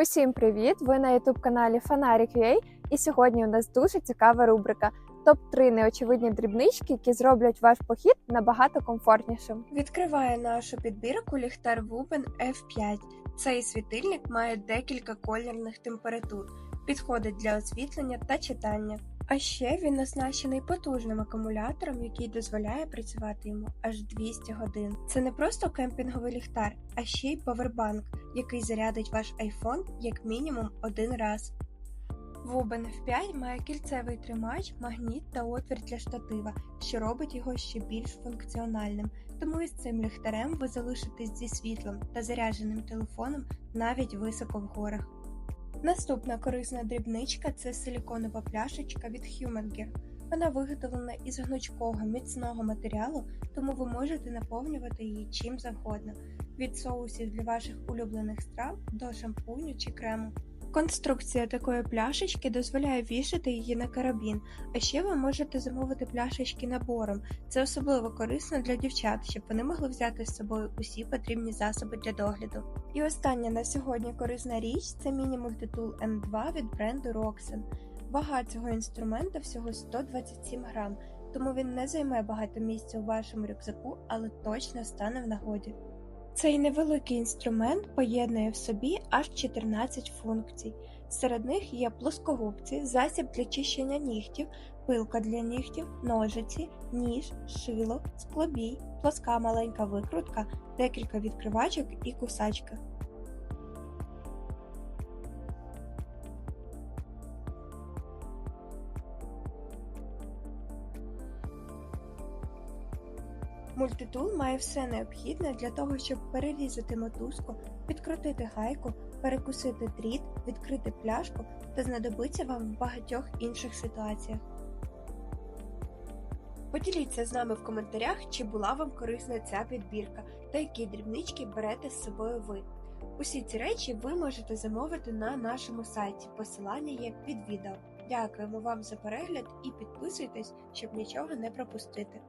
Усім привіт! Ви на youtube каналі Фонарик.ua і сьогодні у нас дуже цікава рубрика топ-3 неочевидні дрібнички, які зроблять ваш похід набагато комфортнішим. Відкриває нашу підбірку ліхтар Вубен F5. Цей світильник має декілька колірних температур, підходить для освітлення та читання. А ще він оснащений потужним акумулятором, який дозволяє працювати йому аж 200 годин. Це не просто кемпінговий ліхтар, а ще й повербанк, який зарядить ваш iPhone як мінімум один раз. Wuben F5 має кільцевий тримач, магніт та отвір для штатива, що робить його ще більш функціональним. Тому із цим ліхтарем ви залишитесь зі світлом та зарядженим телефоном навіть високо в горах. Наступна корисна дрібничка це силіконова пляшечка від Humanger. Вона виготовлена із гнучкого міцного матеріалу, тому ви можете наповнювати її чим завгодно, від соусів для ваших улюблених страв до шампуню чи крему. Конструкція такої пляшечки дозволяє вішати її на карабін, а ще ви можете замовити пляшечки набором. Це особливо корисно для дівчат, щоб вони могли взяти з собою усі потрібні засоби для догляду. І остання на сьогодні корисна річ це міні-мультитул М2 від бренду Roxen. Вага цього інструмента всього 127 грам, тому він не займе багато місця у вашому рюкзаку, але точно стане в нагоді. Цей невеликий інструмент поєднує в собі аж 14 функцій. Серед них є плоскогубці, засіб для чищення нігтів, пилка для нігтів, ножиці, ніж, шило, склобій, плоска маленька викрутка, декілька відкривачок і кусачка. Мультитул має все необхідне для того, щоб перерізати мотузку, підкрутити гайку, перекусити дріт, відкрити пляшку та знадобиться вам в багатьох інших ситуаціях. Поділіться з нами в коментарях, чи була вам корисна ця підбірка та які дрібнички берете з собою ви. Усі ці речі ви можете замовити на нашому сайті. Посилання є під відео. Дякуємо вам за перегляд і підписуйтесь, щоб нічого не пропустити.